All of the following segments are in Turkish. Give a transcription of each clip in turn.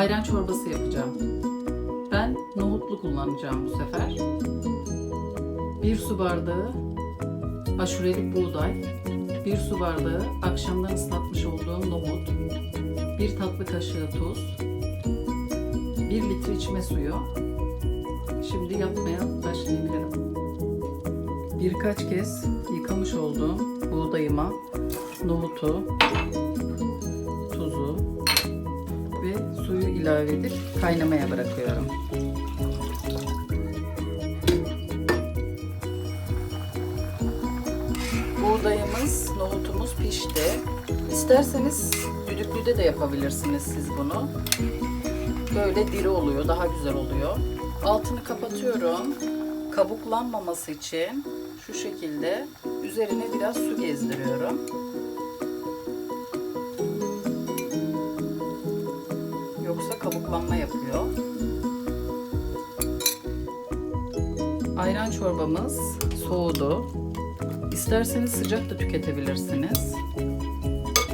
ayran çorbası yapacağım. Ben nohutlu kullanacağım bu sefer. 1 su bardağı aşurelik buğday, 1 su bardağı akşamdan ıslatmış olduğum nohut, 1 tatlı kaşığı tuz, 1 litre içme suyu. Şimdi yapmaya başlayabilirim. Birkaç kez yıkamış olduğum buğdayıma nohutu, ilave kaynamaya bırakıyorum. Buğdayımız, nohutumuz pişti. İsterseniz düdüklüde de yapabilirsiniz siz bunu. Böyle diri oluyor, daha güzel oluyor. Altını kapatıyorum. Kabuklanmaması için şu şekilde üzerine biraz su gezdiriyorum. Kabuklanma yapıyor. Ayran çorbamız soğudu. İsterseniz sıcak da tüketebilirsiniz.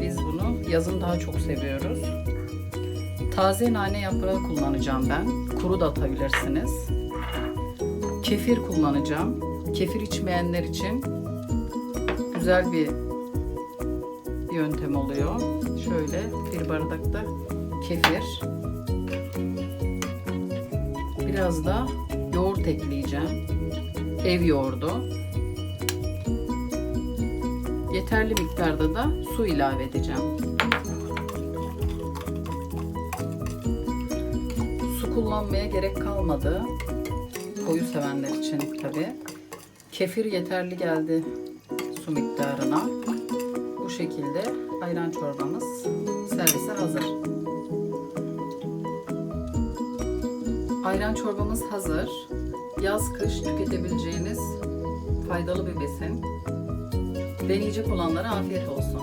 Biz bunu yazın daha çok seviyoruz. Taze nane yaprağı kullanacağım ben. Kuru da atabilirsiniz. Kefir kullanacağım. Kefir içmeyenler için güzel bir yöntem oluyor. Şöyle bir bardakta kefir. Biraz da yoğurt ekleyeceğim. Ev yoğurdu. Yeterli miktarda da su ilave edeceğim. Su kullanmaya gerek kalmadı. Koyu sevenler için tabi. Kefir yeterli geldi su miktarına. Bu şekilde ayran çorbamız servise hazır. Ayran çorbamız hazır. Yaz kış tüketebileceğiniz faydalı bir besin. Deneyecek olanlara afiyet olsun.